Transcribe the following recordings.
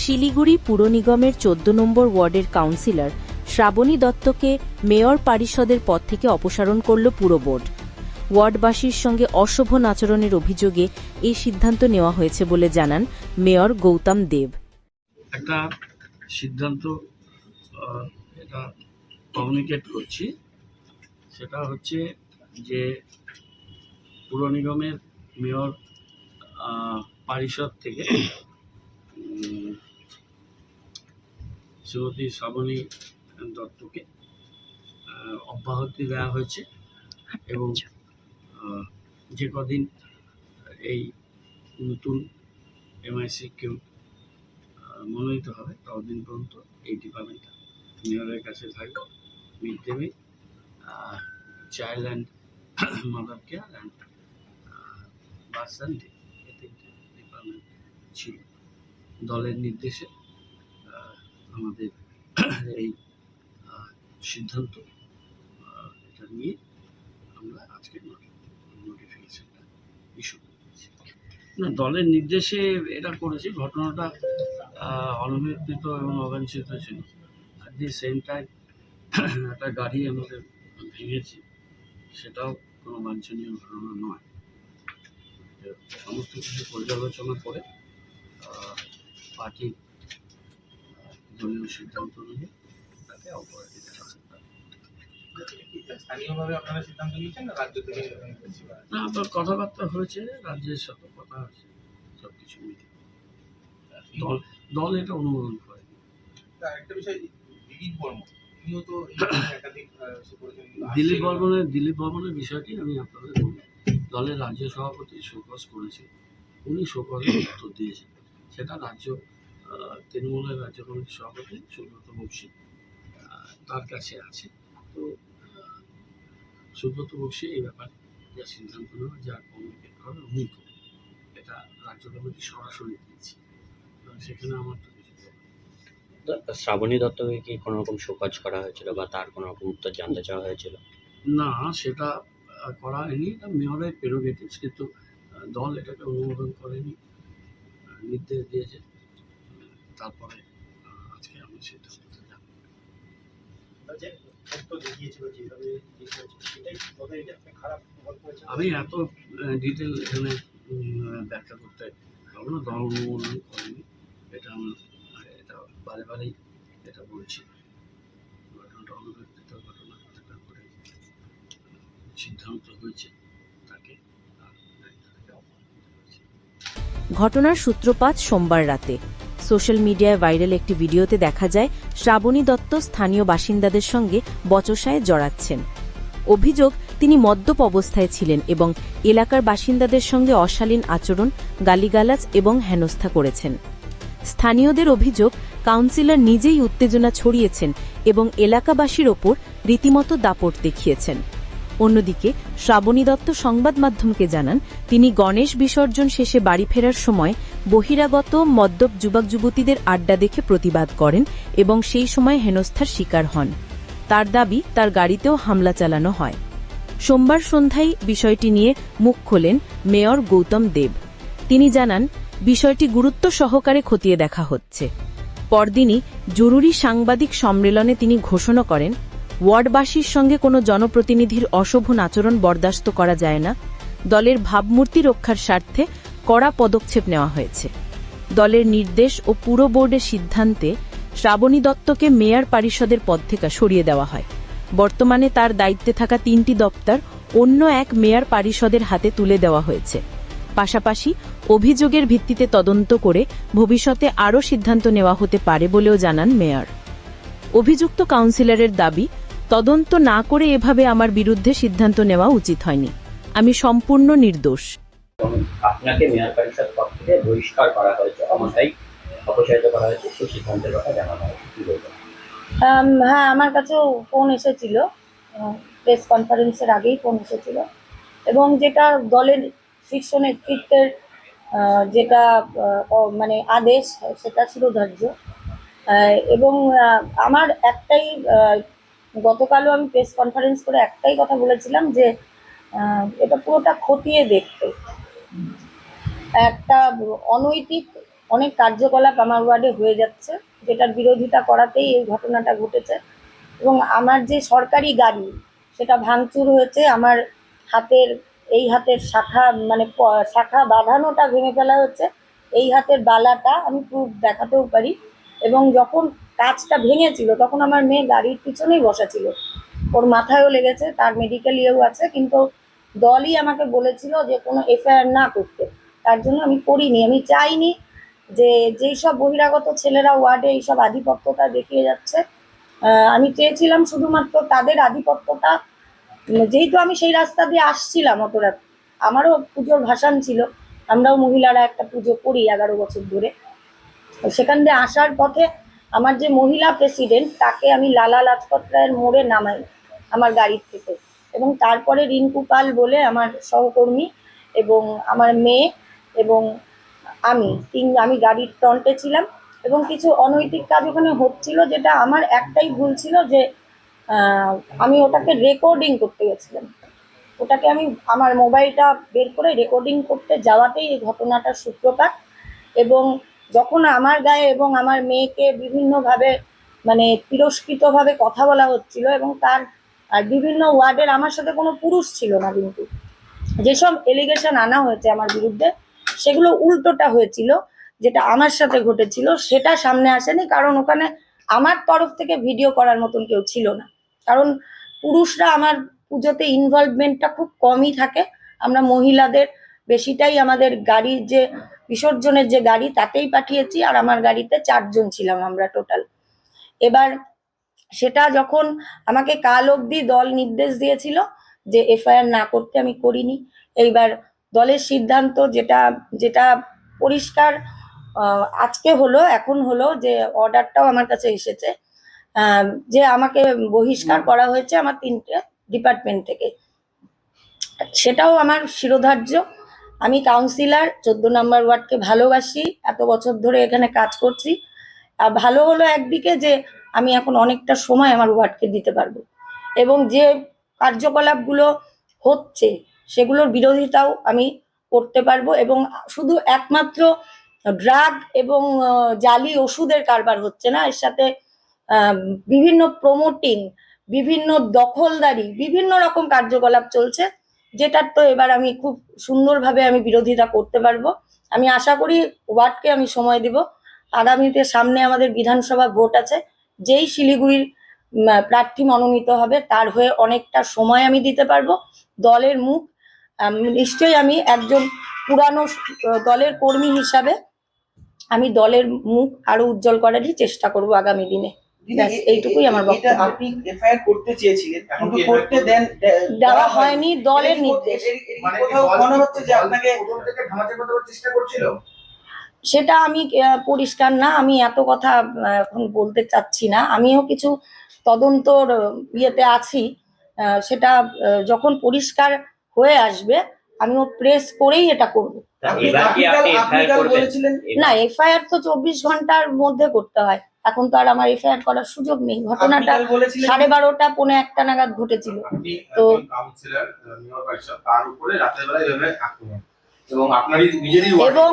শিলিগুড়ি পুর নিগমের চোদ্দ নম্বর ওয়ার্ডের কাউন্সিলর শ্রাবণী দত্তকে মেয়র পারিষদের পদ থেকে অপসারণ করল পুর বোর্ড। ওয়ার্ডবাসীর সঙ্গে অশোভন আচরণের অভিযোগে এই সিদ্ধান্ত নেওয়া হয়েছে বলে জানান মেয়র গৌতম দেব। একটা সিদ্ধান্ত এটা কমিউনিকেট করছি। সেটা হচ্ছে যে পুর নিগমের মেয়র পরিষদ থেকে শ্রীমতী শ্রাবণী দত্তকে অব্যাহতি দেওয়া হয়েছে এবং যে কদিন এই নতুন এমআইসি কেউ মনোনীত হবে ততদিন পর্যন্ত এই ডিপার্টমেন্টটা মেয়রের কাছে থাকবে। Mid day meal child and mother care and bus and এই তিনটে ডিপার্টমেন্ট ছিল। দলের নির্দেশে আমাদের এই সিদ্ধান্ত এটা নিয়ে আমরা আজকে নোটিফিকেশনটা ইস্যু না, দলের নির্দেশে এটা করেছি, ঘটনাটা অনভিপ্রেত এবং অবাঞ্ছিত ছিল। অ্যাট দি সেম টাইম একটা গাড়ি আমাদের ভেঙেছি, সেটাও কোনো বাঞ্ছনীয় ঘটনা নয়। সমস্ত কিছু পর্যালোচনা করে পার্টি দলীয় সিদ্ধান্ত নিয়ে তাকে অপরাধী দেখা স্থানীয়ভাবে আপনারা সিদ্ধান্ত নিয়েছেন না আপনার কথাবার্তা হয়েছে রাজ্যের সাথে কথা হয়েছে সব কিছু মিলে। দল দল এটা অনুমোদন করে। একটা বিষয় দিলীপ বর্মন দিলীপ বর্মনের দিলীপ বর্মনের বিষয়টি আমি আপনাদের বলব। দলের রাজ্য সভাপতি শোকজ করেছে। উনি শোকজের উত্তর দিয়েছেন। সেটা রাজ্য তৃণমূলের রাজ্য কমিটির সভাপতি সুব্রত বক্সি তার কাছে আছে। তো সুব্রত বক্সি এই ব্যাপারে যা সিদ্ধান্ত নেওয়া যা কমিউনিকেট করে উনি করবেন এটা রাজ্য কমিটি সরাসরি দিয়েছে। সেখানে আমার তো কিছু শ্রাবণী দত্তকে কি কোনো রকম শোকজ করা হয়েছিল বা তার কোনো রকম উত্তর জানতে চাওয়া হয়েছিল? না সেটা করা হয়নি। এটা মেয়রের প্রেরোগেটিভস কিন্তু দল এটাকে অনুমোদন করেনি। নির্দেশ দিয়েছে। তারপরে আজকে আমি সিদ্ধান্তটা জানি আমি এত ডিটেল এখানে ব্যাখ্যা করতে পারব না দল অনুমোদন করেনি। এটা আমার আহ, এটা বারে বারেই এটা বলছি। ঘটনাটা অনুব্যক্তিত ঘটনা সিদ্ধান্ত হয়েছে তাকে আর দায়িত্ব থেকে অপসারণ করেছে ঘটনার সূত্রপাত সোমবার রাতে। সোশ্যাল মিডিয়ায় ভাইরাল একটি ভিডিওতে দেখা যায়, শ্রাবণী দত্ত স্থানীয় বাসিন্দাদের সঙ্গে বচসায় জড়াচ্ছেন। অভিযোগ, তিনি মদ্যপ অবস্থায় ছিলেন এবং এলাকার বাসিন্দাদের সঙ্গে অশালীন আচরণ, গালিগালাজ এবং হেনস্থা করেছেন। স্থানীয়দের অভিযোগ, কাউন্সিলর নিজেই উত্তেজনা ছড়িয়েছেন এবং এলাকাবাসীর ওপর রীতিমতো দাপট দেখিয়েছেন। অন্যদিকে, শ্রাবণী দত্ত সংবাদ মাধ্যমকে জানান, তিনি গণেশ বিসর্জন শেষে বাড়ি ফেরার সময় বহিরাগত মদ্যপ যুবক যুবতীদের আড্ডা দেখে প্রতিবাদ করেন এবং সেই সময় হেনস্থার শিকার হন। তার দাবি, তার গাড়িতেও হামলা চালানো হয়। সোমবার সন্ধ্যায় বিষয়টি নিয়ে মুখ খোলেন মেয়র গৌতম দেব। তিনি জানান, বিষয়টি গুরুত্ব সহকারে খতিয়ে দেখা হচ্ছে। পরদিনই জরুরি সাংবাদিক সম্মেলনে তিনি ঘোষণা করেন ওয়ার্ডবাসীর সঙ্গে কোনো জনপ্রতিনিধির অশোভন আচরণ বরদাস্ত করা যায় না। দলের ভাবমূর্তি রক্ষার স্বার্থে কড়া পদক্ষেপ নেওয়া হয়েছে। দলের নির্দেশ ও পুরো বোর্ডের সিদ্ধান্তে শ্রাবণী দত্তকে মেয়র পরিষদের পদ থেকে সরিয়ে দেওয়া হয়। বর্তমানে তার দায়িত্বে থাকা তিনটি দপ্তর অন্য এক মেয়র পরিষদের হাতে তুলে দেওয়া হয়েছে। পাশাপাশি অভিযোগের ভিত্তিতে তদন্ত করে ভবিষ্যতে আরও সিদ্ধান্ত নেওয়া হতে পারে বলেও জানান মেয়র। অভিযুক্ত কাউন্সিলরের দাবি তদন্ত না করে এভাবে আমার বিরুদ্ধে সিদ্ধান্ত নেওয়া উচিত হয়নি। আমি সম্পূর্ণ নির্দোষ। আপনাকে মেয়র পরিষদ পক্ষ থেকে বহিষ্কার করা হয়েছে অমতাই অপসারিত করা হয়েছে সেই সিদ্ধান্তের কথা জানানো হয়েছে। কি বলবেন? হ্যাঁ আমার কাছেও ফোন এসেছিল। প্রেস কনফারেন্সের আগেই ফোন এসেছিল। এবং যেটা দলের শীর্ষ নেতৃত্বের যেটা মানে আদেশ সেটা ছিল ধার্য। এবং আমার একটাই গতকালও আমি প্রেস কনফারেন্স করে একটাই কথা বলেছিলাম যে এটা পুরোটা খতিয়ে দেখতে। একটা অনৈতিক অনেক কার্যকলাপ আমার ওয়ার্ডে হয়ে যাচ্ছে, যেটার বিরোধিতা করাতেই এই ঘটনাটা ঘটেছে। এবং আমার যে সরকারি গাড়ি, সেটা ভাঙচুর হয়েছে, আমার হাতের, এই হাতের শাখা মানে শাখা বাঁধানোটা ভেঙে ফেলা হচ্ছে, এই হাতের বালাটা আমি প্রুফ দেখাতেও পারি। এবং যখন কাজটা ভেঙেছিল, তখন আমার মেয়ে গাড়ির পিছনেই বসা ছিল। ওর মাথায়ও লেগেছে, তার মেডিকেল ইয়েও আছে, কিন্তু দলই আমাকে বলেছিল যে কোনো এফআইআর না করতে। তার জন্য আমি করিনি, আমি চাইনি যে যেই সব বহিরাগত ছেলেরা ওয়ার্ডে এইসব আধিপত্যতা দেখিয়ে যাচ্ছে আমি চেয়েছিলাম শুধুমাত্র তাদের আধিপত্যটা, যেহেতু আমি সেই রাস্তা দিয়ে আসছিলাম অত রাত, আমারও পুজোর ভাসান ছিল, আমরাও মহিলারা একটা পুজো করি এগারো বছর ধরে। সেখান দিয়ে আসার পথে আমার যে মহিলা প্রেসিডেন্ট তাকে আমি লালা লাজপত রায়ের মোড়ে নামাই আমার গাড়ির থেকে। এবং তারপরে রিঙ্কু পাল বলে আমার সহকর্মী এবং আমার মেয়ে এবং আমি, তিন, আমি গাড়ির ফ্রন্টে ছিলাম। এবং কিছু অনৈতিক কাজ ওখানে হচ্ছিল যেটা আমার একটাই ভুল ছিল যে আমি ওটাকে রেকর্ডিং করতে গেছিলাম। ওটাকে আমি আমার মোবাইলটা বের করে রেকর্ডিং করতে যাওয়াতেই এই ঘটনাটার সূত্রপাত এবং যখন আমার গায়ে এবং আমার মেয়েকে বিভিন্নভাবে মানে তিরস্কৃতভাবে কথা বলা হচ্ছিল এবং তার বিভিন্ন ওয়ার্ডের আমার সাথে কোনো পুরুষ ছিল না কিন্তু। যেসব এলিগেশন আনা হয়েছে আমার বিরুদ্ধে, সেগুলো উল্টোটা হয়েছিল, যেটা আমার সাথে ঘটেছিল, সেটা সামনে আসেনি কারণ ওখানে আমার তরফ থেকে ভিডিও করার মতন কেউ ছিল না। কারণ পুরুষরা আমার পুজোতে ইনভলভমেন্টটা খুব কমই থাকে। আমরা মহিলাদের বেশিটাই আমাদের গাড়ির যে বিসর্জনের যে গাড়ি তাতেই পাঠিয়েছি আর আমার গাড়িতে চারজন ছিলাম আমরা টোটাল এবার সেটা যখন আমাকে কাল অবধি দল নির্দেশ দিয়েছিল যে এফআইআর না করতে আমি করিনি, এইবার দলের সিদ্ধান্ত যেটা যেটা পরিষ্কার আজকে হলো, এখন হলো যে অর্ডারটাও আমার কাছে এসেছে যে আমাকে বহিষ্কার করা হয়েছে আমার তিনটে ডিপার্টমেন্ট থেকে। সেটাও আমার শিরোধার্য। আমি কাউন্সিলর চোদ্দ নম্বর ওয়ার্ডকে ভালোবাসি, এত বছর ধরে এখানে কাজ করছি। ভালো হলো একদিকে যে আমি এখন অনেকটা সময় আমার ওয়ার্ডকে দিতে পারব। এবং যে কার্যকলাপগুলো হচ্ছে, সেগুলোর বিরোধিতাও আমি করতে পারব। এবং শুধু একমাত্র ড্রাগ এবং জালি ওষুধের কারবার হচ্ছে না, এর সাথে বিভিন্ন প্রমোটিং বিভিন্ন দখলদারি, বিভিন্ন রকম কার্যকলাপ চলছে। যেটার তো এবার আমি খুব সুন্দরভাবে আমি বিরোধিতা করতে পারব। আমি আশা করি ওয়ার্ডকে আমি সময় দিব। আগামীতে সামনে আমাদের বিধানসভা ভোট আছে। যেই শিলিগুড়ির প্রার্থী মনোনীত হবে তার হয়ে অনেকটা সময় আমি দিতে পারব। দলের মুখ নিশ্চয়ই আমি একজন পুরানো দলের কর্মী হিসাবে আমি দলের মুখ আরও উজ্জ্বল করারই চেষ্টা করব আগামী দিনে। এইটুকুই আমার বক্তব্য। আপনি এফআইআর করতে চেয়েছিলেন। এখন কিন্তু করতে দেন দেওয়া হয়নি। দলের নির্দেশ। মনে হচ্ছে যে আপনাকে থেকে ধামাচাপা দেওয়ার চেষ্টা করছিল? সেটা আমি পরিষ্কার না আমি এত কথা এখন বলতে চাচ্ছি না। আমিও কিছু তদন্তর ইয়েতে আছি। আহ, সেটা যখন পরিষ্কার হয়ে আসবে আমিও প্রেস করেই এটা করব। না এফআইআর তো চব্বিশ ঘণ্টার মধ্যে করতে হয়। এখন তো আর আমার এফআইআর করার সুযোগ নেই। ঘটনাটা সাড়ে বারোটা পৌনে একটা নাগাদ ঘটেছিল। তো- একজন কাউন্সিলর মেয়র পরিষদ তার উপরে রাতের বেলা এভাবে আক্রমণ। এবং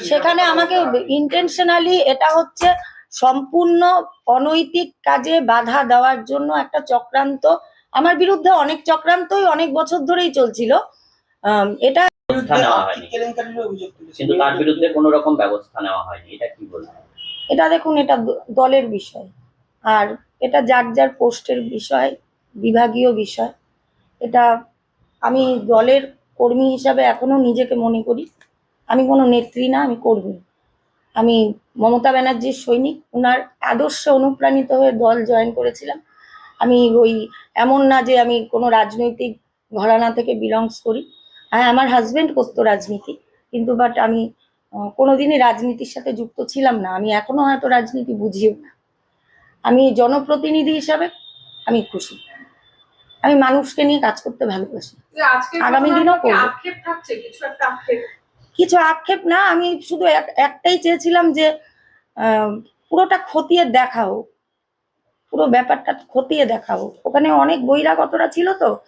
সেখানে আমাকে ইন্টেনশনালি এটা হচ্ছে সম্পূর্ণ অনৈতিক কাজে বাধা দেওয়ার জন্য একটা চক্রান্ত। আমার বিরুদ্ধে অনেক চক্রান্তই অনেক বছর ধরেই চলছিল। এটা ব্যবস্থা নেওয়া হয়নি। কেলেঙ্কারির অভিযোগ তুলেছেন। কিন্তু তার বিরুদ্ধে কোনো রকম ব্যবস্থা নেওয়া হয়নি। এটা কি বলবেন? এটা দেখুন, এটা দলের বিষয়। আর এটা যার যার পোস্টের বিষয়, বিভাগীয় বিষয়। এটা আমি দলের কর্মী হিসাবে এখনও নিজেকে মনে করি। আমি কোনো নেত্রী না, আমি কর্মী। আমি মমতা ব্যানার্জির সৈনিক ওনার আদর্শে অনুপ্রাণিত হয়ে দল জয়েন করেছিলাম। আমি ওই, এমন না যে আমি কোনো রাজনৈতিক ঘরানা থেকে বিলংস করি। হ্যাঁ আমার হাজব্যান্ড করতো রাজনীতি, কিন্তু বাট আমি কোনোদিনই রাজনীতির সাথে যুক্ত ছিলাম না। আমি এখনও হয়তো রাজনীতি বুঝিও না। আমি জনপ্রতিনিধি হিসাবে আমি খুশি। আমি মানুষকে নিয়ে কাজ করতে ভালোবাসি। আগামী দিনেও করব। কিছু আক্ষেপ? না আমি শুধু এক- একটাই চেয়েছিলাম যে পুরোটা খতিয়ে দেখাও পুরো ব্যাপারটা খতিয়ে দেখাও ওখানে অনেক বহিরাগতরা ছিল তো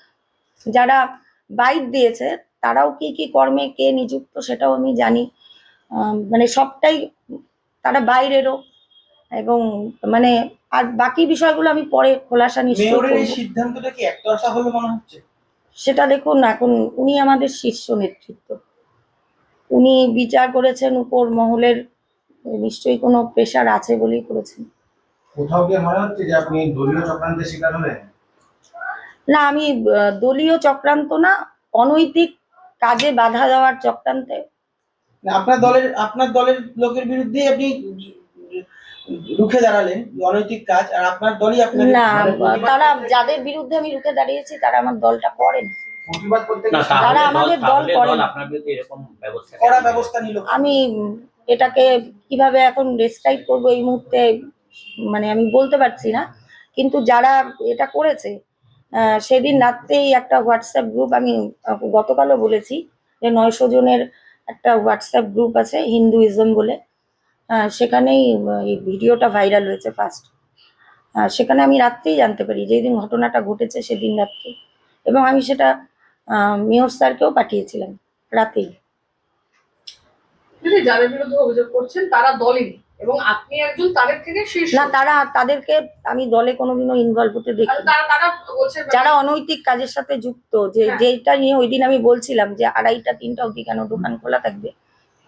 যারা বাইট দিয়েছে তারাও কি কি কর্মে কে নিযুক্ত সেটাও আমি জানি। মানে সবটাই তারা বাইরেরও এবং মানে আর বাকি বিষয়গুলো আমি পরে খোলাসা নিশ্চয়ই মেয়রের সিদ্ধান্তটা কি একতরফা হলো মনে হচ্ছে? সেটা দেখুন এখন উনি আমাদের শীর্ষ নেতৃত্ব। উনি বিচার করেছেন উপর মহলের নিশ্চয়ই কোনো প্রেশার আছে বলেই করেছেন। কোথাও কি মনে হচ্ছে যে আপনি দলীয় চক্রান্তের শিকার হলেন? না আমি দলীয় চক্রান্ত না অনৈতিক কাজে বাধা দেওয়ার চক্রান্তে আপনার দলের আপনার দলের লোকের বিরুদ্ধে আপনি রুখে দাঁড়ালেন অনৈতিক কাজ আর আপনার দলই আপনার না মানে তারা যাদের বিরুদ্ধে আমি রুখে দাঁড়িয়েছি তারা আমার দলটা করে না। প্রতিবাদ করতে না গিয়ে তাহলে তারা আমাদের দল করে না। এরকম ব্যবস্থা নিল। আমি এটাকে কীভাবে এখন ডেসক্রাইব করব এই মুহূর্তে মানে আমি বলতে পারছি না কিন্তু যারা এটা করেছে সেদিন রাত্রেই একটা হোয়াটসঅ্যাপ গ্রুপ আমি গতকালও বলেছি যে নয়শো জনের একটা হোয়াটসঅ্যাপ গ্রুপ আছে হিন্দুইজম বলে। সেখানেই এই ভিডিওটা ভাইরাল হয়েছে ফার্স্ট সেখানে আমি রাত্রেই জানতে পারি যেই দিন ঘটনাটা ঘটেছে সেদিন রাত্রে। এবং আমি সেটা মেয়র স্যারকেও পাঠিয়েছিলাম রাতেই। যাদের বিরুদ্ধে অভিযোগ করছেন, তারা দলেরই এবং আপনি একজন তাদের থেকে শীর্ষ। না তারা তাদেরকে আমি দলে কোনোদিনও ইনভলভ হতে দেখি যারা অনৈতিক কাজের সাথে যুক্ত যে হ্যাঁ। যেটা নিয়ে ওই দিন আমি বলছিলাম যে আড়াইটা তিনটা অবধি কেন দোকান খোলা থাকবে?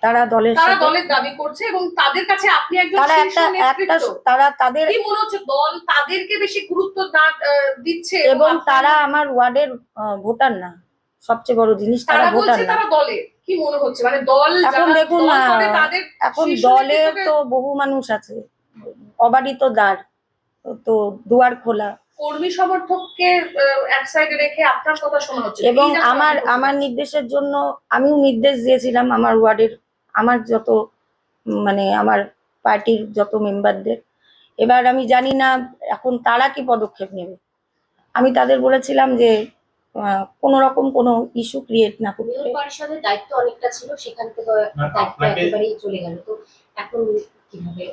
তারা দলের তারা দলের দাবি করছে এবং তাদের কাছে আপনি একজন তারা একটা একটা তারা তাদের কি মনে হচ্ছে দল তাদেরকে বেশি গুরুত্ব না- দিচ্ছে এবং তারা আমার ওয়ার্ডের ভোটার না। সবচেয়ে বড় জিনিস তারা ভোটার না। তারা দলে। কি মনে হচ্ছে? মানে দল এখন দেখুন, এখন দলে তো বহু মানুষ আছে। অবারিত দ্বার তো দুয়ার খোলা। কর্মী সমর্থককে এক সাইডে রেখে আপনার কথা শোনা হচ্ছে। এবং আমার আমার নির্দেশের জন্য আমিও নির্দেশ দিয়েছিলাম আমার ওয়ার্ডের আমার যত মানে আমার পার্টির যত মেম্বারদের। এবার আমি জানি না এখন তারা কি পদক্ষেপ নেবে। আমি তাদের বলেছিলাম যে কোনো রকম কোনো ইস্যু ক্রিয়েট না করতে। মেয়র পরিষদের দায়িত্ব অনেকটা ছিল সেখান থেকে দায়িত্ব একেবারেই চলে গেল। তো এখন কীভাবে?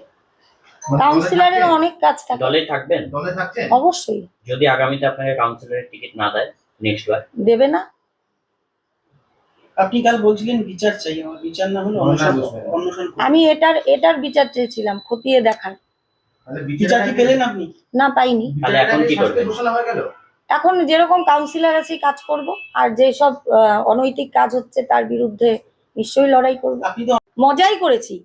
মানে কাউন্সিলরের অনেক কাজ থাকে। দলে থাকবেন? দলে থাকছেন? অবশ্যই। যদি আগামীতে আপনাকে কাউন্সিলরের টিকিট না দেয় নেক্সট বার? দেবে না। আপনি কাল বলছিলেন বিচার চাই আমার বিচার না হলে অনশন। আমি এটার এটার বিচার চেয়েছিলাম খতিয়ে দেখার। তাহলে বিচার কি পেলেন আপনি? না পাইনি। তাহলে এখন কি করবেন? এখন যেরকম কাউন্সিলর আছি কাজ করব। আর যেসব অনৈতিক কাজ হচ্ছে তার বিরুদ্ধে নিশ্চয়ই লড়াই করব। মজাই করেছি।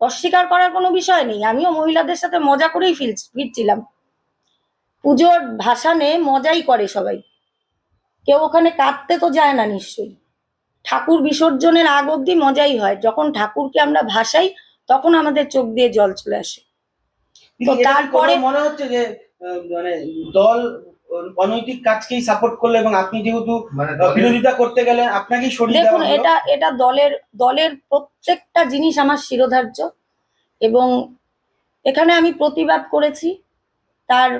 অস্বীকার করার কোনো বিষয় নেই। আমিও মহিলাদের সাথে মজা করেই ফির ফিরছিলাম। পুজোর ভাসানে মজাই করে সবাই। কেউ ওখানে কাঁদতে তো যায় না নিশ্চয়ই। ঠাকুর বিসর্জনের আগ অব্দি মজাই হয়। যখন ঠাকুরকে আমরা ভাসাই তখন আমাদের চোখ দিয়ে জল চলে আসে। কি তারপরে- মনে হচ্ছে যে মানে দল অনৈতিক কাজকেই সাপোর্ট করল এবং আপনি যেহেতু মানে বিরোধিতা করতে গেলেন আপনাকেই সরিয়ে দেখুন এটা এটা দলের দলের প্রত্যেকটা জিনিস আমার শিরোধার্য এবং এখানে আমি প্রতিবাদ করেছি তার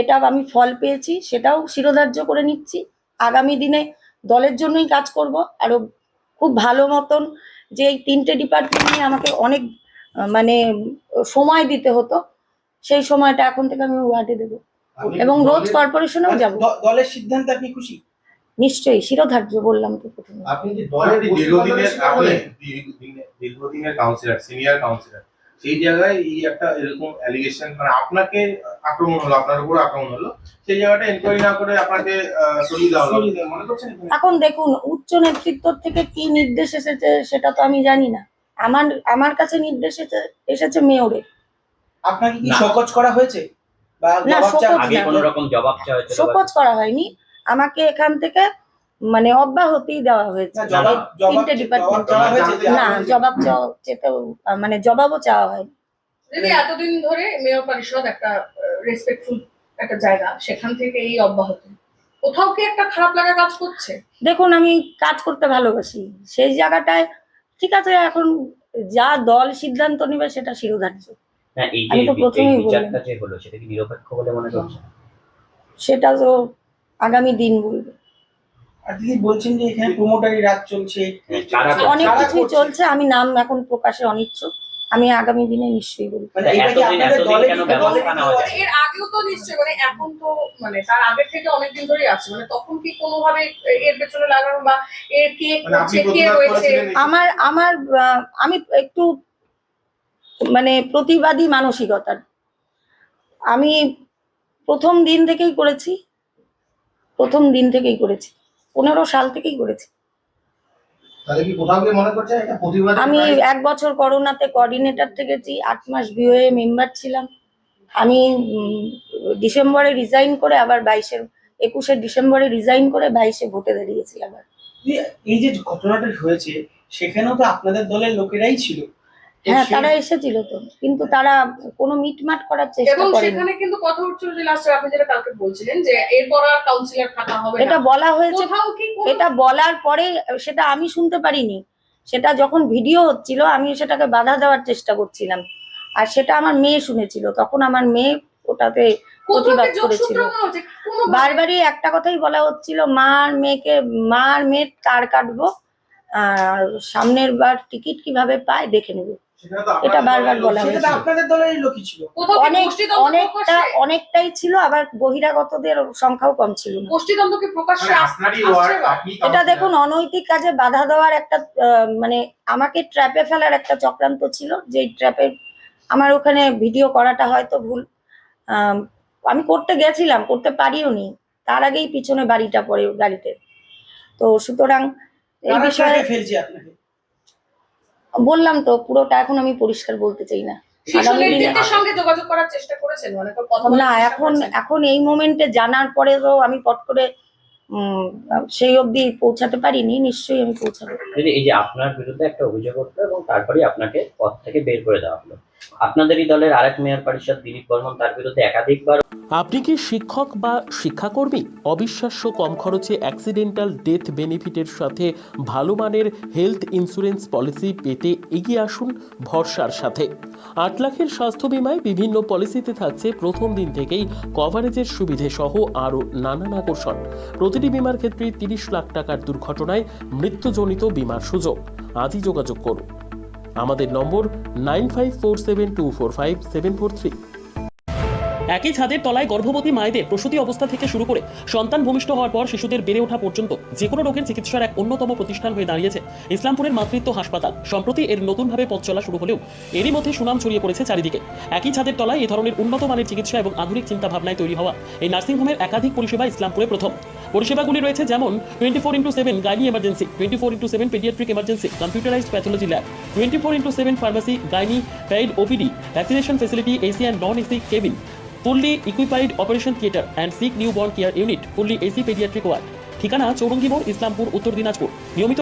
এটা আমি ফল পেয়েছি সেটাও শিরোধার্য করে নিচ্ছি। আগামী দিনে দলের জন্যই কাজ করব আরও খুব ভালো মতন যে এই তিনটে ডিপার্টমেন্ট নিয়ে আমাকে অনেক মানে সময় দিতে হতো সেই সময়টা এখন থেকে আমি ওয়ার্ডে দেবো। এবং রোজ কর্পোরেশনেও যাব। দলের সিদ্ধান্তে আপনি খুশি? নিশ্চয়ই শিরোধার্য বললাম তো প্রথমে। আপনি যে দলের দীর্ঘদিনের আপনি দীর্ঘদিনের কাউন্সিলর সিনিয়র কাউন্সিলর সেই জায়গায় এই একটা এরকম অ্যালিগেশন মানে আপনাকে আক্রমণ হলো আপনার উপর আক্রমণ হলো সেই জায়গাটা এনকোয়ারি না করে আপনাকে সরিয়ে দেওয়া হলো। মনে করছেন এখন? দেখুন উচ্চ নেতৃত্ব থেকে কি নির্দেশ এসেছে সেটা তো আমি জানি না। আমার আমার কাছে নির্দেশ এসেছে- এসেছে মেয়রের। আপনাকে কি না। করা হয়েছে? না, শোকজ করা হয়নি। আমাকে এখান থেকে মানে অব্যাহতি দেওয়া হয়েছে। না, জবাব তিনটে ডিপার্টমেন্ট না জবাব চেতেও মানে জবাবও চাওয়া হয়। দিদি এতদিন ধরে মেয়র পরিষদ একটা রেসপেক্টফুল একটা জায়গা সেখান থেকে এই অব্যাহতি। কোথাও কি একটা খারাপ লাগা কাজ করছে? দেখুন আমি কাজ করতে ভালোবাসি। সেই জায়গাটায় ঠিক আছে এখন যা দল সিদ্ধান্ত নেবে সেটা শিরোধার্য। না এই যে আমি তো এই বিচারটা যে হলো সেটা কি নিরপেক্ষ বলে মনে করছে সেটা তো আগামী দিন বলবে। আর বলছেন যে এখানে প্রমোটারি রাজ চলছে। অনেক কিছুই চলছে আমি নাম এখন প্রকাশে অনিচ্ছুক। আমি আগামী দিনে নিশ্চয়ই বলব। মানে? এর আগেও তো নিশ্চয়ই মানে এখন তো মানে তার আগের থেকে অনেকদিন ধরেই আছে। মানে তখন কি কোনোভাবে এর পেছনে লাগানো বা এর কে মানে কে রয়েছে? আমার আমার আহ, আমি একটু মানে প্রতিবাদী মানসিকতার। আমি প্রথম দিন থেকেই করেছি প্রথম দিন থেকেই করেছি পনেরো সাল থেকেই করেছি। আমি এক বছর করোনাতে কোঅর্ডিনেটর থেকেছি আট মাস বিওএ মেম্বার ছিলাম। আমি ডিসেম্বরে রিজাইন করে আবার বাইশের একুশে ডিসেম্বরে রিজাইন করে বাইশে ভোটে দাঁড়িয়েছি আবার। এই যে ঘটনাটা হয়েছে সেখানেও তো আপনাদের দলের লোকেরাই ছিল। হ্যাঁ তারা এসেছিল তো। কিন্তু তারা কোনো মিটমাট করার চেষ্টা এবং করেনি। সেখানে কিন্তু কথা হচ্ছিল যে লাস্টে আপনি যেটা কালকে বলছিলেন যে এরপর আর কাউন্সিলর থাকা হবে এটা বলা হয়েছে এটা বলার পরে সেটা আমি শুনতে পারিনি। সেটা যখন ভিডিও হচ্ছিল আমি সেটাকে বাধা দেওয়ার চেষ্টা করছিলাম। আর সেটা আমার মেয়ে শুনেছিল। তখন আমার মেয়ে ওটাতে প্রতিবাদ করেছিল। বারবারই একটা কথাই বলা হচ্ছিল মার মেয়েকে মার মেয়ের তার কাটবো আর সামনের বার টিকিট কীভাবে পায় দেখে নেব। এটা বারবার বলা হয়েছে। আপনাদের দলেরই লোকই ছিল। অনেক অনেকটা অনেকটাই ছিল আবার বহিরাগতদের সংখ্যাও কম ছিল না। গোষ্ঠীদ্বন্দ্ব কি প্রকাশ্যে এটা দেখুন অনৈতিক কাজে বাধা দেওয়ার একটা আহ, মানে আমাকে ট্র্যাপে ফেলার একটা চক্রান্ত ছিল যে ট্র্যাপে আমার ওখানে ভিডিও করাটা হয়তো ভুল। আম, আমি করতে গেছিলাম করতে পারিও নি তার আগেই পিছনে বাড়িটা পড়ে গাড়িতে। তো সুতরাং এই বিষয়ে ফেলছে আপনাকে। বললাম তো পুরোটা এখন আমি পরিষ্কার বলতে চাই না। এখন এখন এই মোমেন্টে জানার পরে তো আমি পট করে উম, সেই অবধি পৌঁছাতে পারিনি নিশ্চয়ই আমি পৌঁছাবো। যদি এই যে আপনার বিরুদ্ধে একটা অভিযোগ উঠল এবং তারপরে আপনাকে পথ থেকে বের করে দেওয়া হলো। আপনাদেরই দলের আরেক মেয়র পরিষদ দিলীপ বর্মন তার বিরুদ্ধে একাধিকবার আপনি কি শিক্ষক বা শিক্ষাকর্মী? অবিশ্বাস্য কম খরচে অ্যাক্সিডেন্টাল ডেথ বেনিফিটের সাথে ভালো মানের হেলথ ইন্স্যুরেন্স পলিসি পেতে এগিয়ে আসুন ভরসার সাথে। আট লাখের স্বাস্থ্য বিমায় বিভিন্ন পলিসিতে থাকছে প্রথম দিন থেকেই কভারেজের সুবিধে সহ আরও নানান আকর্ষণ। প্রতিটি বিমার ক্ষেত্রে তিরিশ লাখ টাকার দুর্ঘটনায় মৃত্যুজনিত বিমার সুযোগ। আজই যোগাযোগ করুন। আমাদের নম্বর নাইন একই ছাদের তলায় গর্ভবতী মায়েদের প্রসূতি অবস্থা থেকে শুরু করে সন্তান ভূমিষ্ঠ হওয়ার পর শিশুদের বেড়ে ওঠা পর্যন্ত যে কোনো রোগের চিকিৎসার এক অন্যতম প্রতিষ্ঠান হয়ে দাঁড়িয়েছে ইসলামপুরের মাতৃত্ব হাসপাতাল। সম্প্রতি এর নতুনভাবে পথ চলা শুরু হলেও এরই মধ্যে সুনাম ছড়িয়ে পড়েছে চারিদিকে। একই ছাদের তলায় এ ধরনের উন্নত মানের চিকিৎসা এবং আধুনিক চিন্তা ভাবনায় তৈরি হওয়া এই নার্সিংহোমের একাধিক পরিষেবা ইসলামপুরে প্রথম। পরিষেবাগুলি রয়েছে যেমন twenty four into seven gynae emergency twenty four into seven paediatric emergency computerised pathology lab twenty four into seven pharmacy gynae paid OPD vaccination facility AC and non AC cabin fully equipped operation theatre and sick new born care unit fully AC paediatric ward ঠিকানা, চৌরঙ্গি ইসলামপুর, উত্তর দিনাজপুর। নিয়মিত